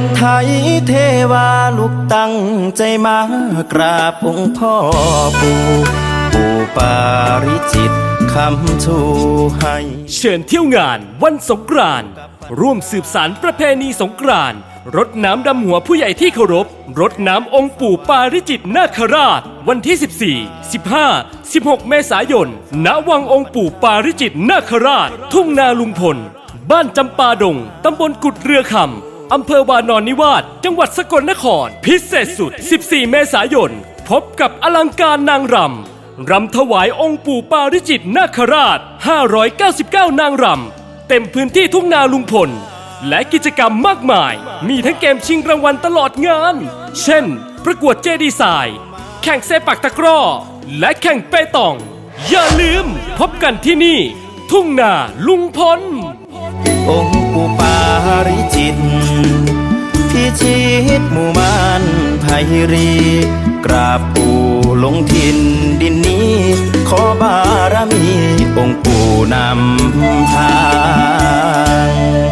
รไทยเทวาลูกตั้งใจมากราบองค์พ่อปู่ปู่ปาริจิตคำชูให้เชิญเที่ยวงานวันสงกรานต์ร่วมสืบสารประเพณีสงกรานต์รดน้ำดำหัวผู้ใหญ่ที่เคารพรดน้ำองค์ปู่ปาริจิตนาคราช วันที่ 14 15 16 เมษายน ณ วังองค์ปู่ปาริจิตนาคราช ทุ่งนาลุงพล บ้านจำปาดง ตำบลกุดเรือคำ อำเภอวานอนนิวาสจังหวัดสกลนคร พิเศษสุด 14 เมษายน พบกับอลังการนางรำ รำถวายองค์ปู่ปาริจิตนาคราช 599 นางรำ เต็มพื้นที่ทุ่งนาลุงพล และกิจกรรมมากมาย มีทั้งเกมชิงรางวัลตลอดงาน เช่น ประกวดเจดีไซน์แข่งเซปักตะกร้อ และแข่งเปตอง อย่าลืมพบกันที่นี่ ทุ่งนาลุงพลองค์ปู่ปาริจิต มู่มันไพรี กราบปู่ลงทินดินนี้ ขอบารมีองค์ปู่นำทาง